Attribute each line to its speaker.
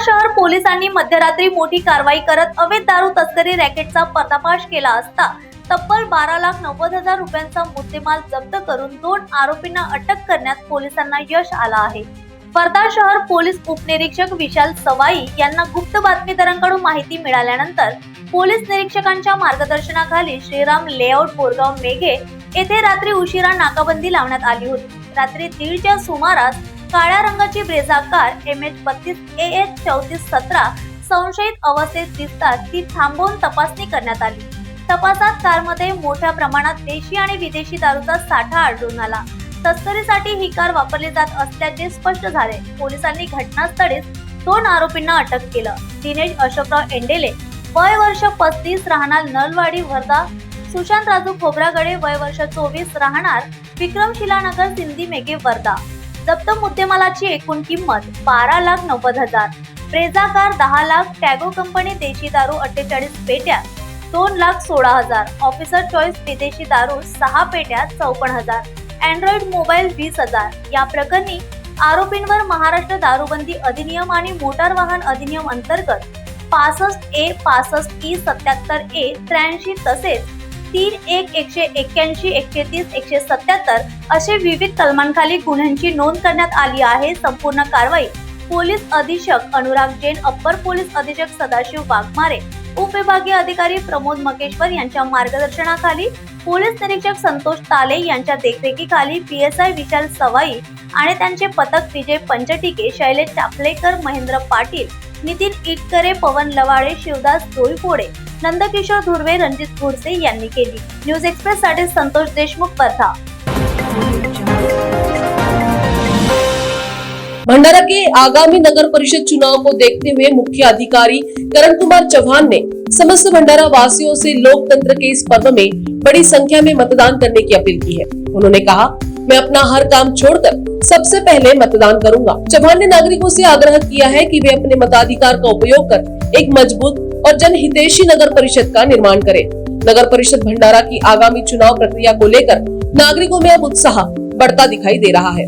Speaker 1: शहर पोलिसांनी मध्यरात्री मोठी कारवाई करत अवैध दारू तस्करी रॅकेटचा पर्दाफाश केला असता तब्बल बारा लाख नव्वद हजार रुपयांचा मुद्देमाल जप्त करून दोन आरोपींना अटक करण्यात पोलिसांना यश आलं आहे. वर्धा शहर पोलीस उपनिरीक्षक विशाल सवाई यांना गुप्त बातमीदारांकडून माहिती मिळाल्यानंतर पोलीस निरीक्षकांच्या मार्गदर्शनाखाली श्रीराम लेआउट बोरगाव मेघे येथे रात्री उशिरा नाकाबंदी लावण्यात आली होती. रात्री दीडच्या सुमारास काळ्या रंगाची ब्रेझा कार एम एच बत्तीस ए एच चौतीस सतरा संशयित अवस्थेत दिसतात ती थांबवून तपासणी करण्यात आली. तपासात कारमध्ये मोठ्या प्रमाणात देशी आणि विदेशी दारूचा साठा आढळून आला. तस्करीसाठी ही कार वापरली जात असल्याचे स्पष्ट झाले. पोलिसांनी घटनास्थळीच दोन आरोपींना अटक केलं. दिनेश अशोकराव एंडेले वय वर्ष पस्तीस राहणार नलवाडी वर्धा. सुशांत राजू खोबरागडे वय वर्ष चोवीस राहणार विक्रम शिलानगर सिंधी मेघे वर्धा. जप्त मुद्देमालाची एकूण किंमत बारा लाख नव्वद हजार. ब्रेझा कार दहा लाख टॅगो कंपनी देशी दारू अठ्ठेचाळीस पेट्या दोन लाख सोळा हजार. ऑफिसर चॉईस विदेशी दारू सहा पेट्या चौपन्न हजार. अँड्रॉइड मोबाईल वीस हजार. या प्रकरणी आरोपींवर महाराष्ट्र दारूबंदी अधिनियम आणि मोटार वाहन अधिनियम अंतर्गत पासष्ट ए पासष्ट ई सत्याहत्तर ए त्र्याऐंशी तसेच तीन एक एकशे एक्क्याऐंशी एकशे तीस एकशे सत्याहत्तर असे विविध कलमांखाली गुन्ह्यांची नोंद करण्यात आली आहे. संपूर्ण कारवाई पोलीस अधीक्षक अनुराग जैन अप्पर पोलीस अधीक्षक सदाशिव वाघमारे उपविभागीय अधिकारी प्रमोद मकेश्वर यांच्या मार्गदर्शनाखाली पोलीस निरीक्षक संतोष ताले यांच्या देखरेखीखाली P S I Vishal Sawai आणि त्यांचे पथक विजय पंचटिके शैलेश चापलेकर महेंद्र पाटील नितीन इटकरे, पवन लवाडे, शिवदास डोईफोडे नंदकिशोर धुर्वे, रणजित घोडसे यांनी केली. न्यूज़ एक्सप्रेस साठी संतोष देशमुख वर्धा
Speaker 2: भंडारा के आगामी नगर परिषद चुनाव को देखते हुए मुख्य अधिकारी करण कुमार चौहान ने समस्त भंडारा वासियों से लोकतंत्र के इस पर्व में बड़ी संख्या में मतदान करने की अपील की है। उन्होंने कहा मैं अपना हर काम छोड़कर सबसे पहले मतदान करूँगा। चौहान ने नागरिकों से आग्रह किया है कि वे अपने मताधिकार का उपयोग कर एक मज़बूत और जनहितेशी नगर परिषद का निर्माण करे। नगर परिषद भंडारा की आगामी चुनाव प्रक्रिया को लेकर नागरिकों में अब उत्साह बढ़ता दिखाई दे रहा है।